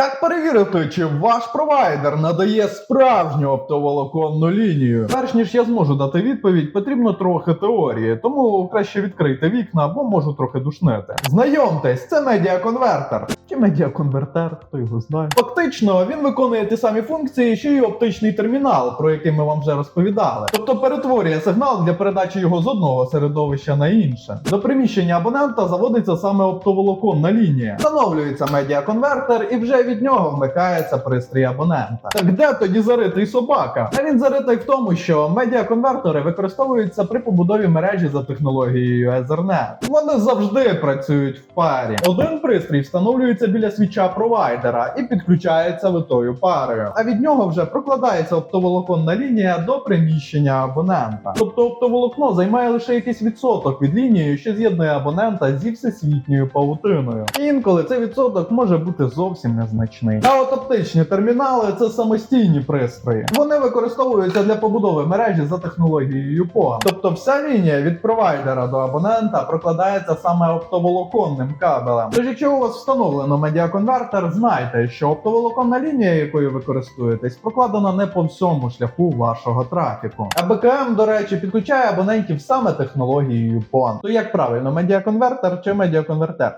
Як перевірити, чи ваш провайдер надає справжню оптоволоконну лінію? Перш ніж я зможу дати відповідь, потрібно трохи теорії, тому краще відкрити вікна, бо можу трохи душнити. Знайомтесь, це медіаконвертер. Чи медіаконвертер, хто його знає. Фактично, він виконує ті самі функції, що й оптичний термінал, про який ми вам вже розповідали. Тобто перетворює сигнал для передачі його з одного середовища на інше. До приміщення абонента заводиться саме оптоволоконна лінія. Встановлюється медіаконвертер і вже від нього вмикається пристрій абонента. Так де тоді заритий собака? А він заритий в тому, що медіаконвертери використовуються при побудові мережі за технологією Ethernet. Вони завжди працюють в парі. Один пристрій встановлюється біля свіча провайдера і підключається витою парою. А від нього вже прокладається оптоволоконна лінія до приміщення абонента. Тобто оптоволокно займає лише якийсь відсоток від лінії, що з'єднує абонента зі всесвітньою павутиною. І інколи цей відсоток може бути зовсім незначний. А от оптичні термінали це самостійні пристрої. Вони використовуються для побудови мережі за технологією PON. Тобто вся лінія від провайдера до абонента прокладається саме оптоволоконним кабелем. Тож, якщо у вас встановлено медіаконвертер, знайте, що оптоволоконна лінія, якою ви користуєтесь, прокладена не по всьому шляху вашого трафіку. А БКМ, до речі, підключає абонентів саме технологією PON. То як правильно, медіаконвертер чи медіаконвертер?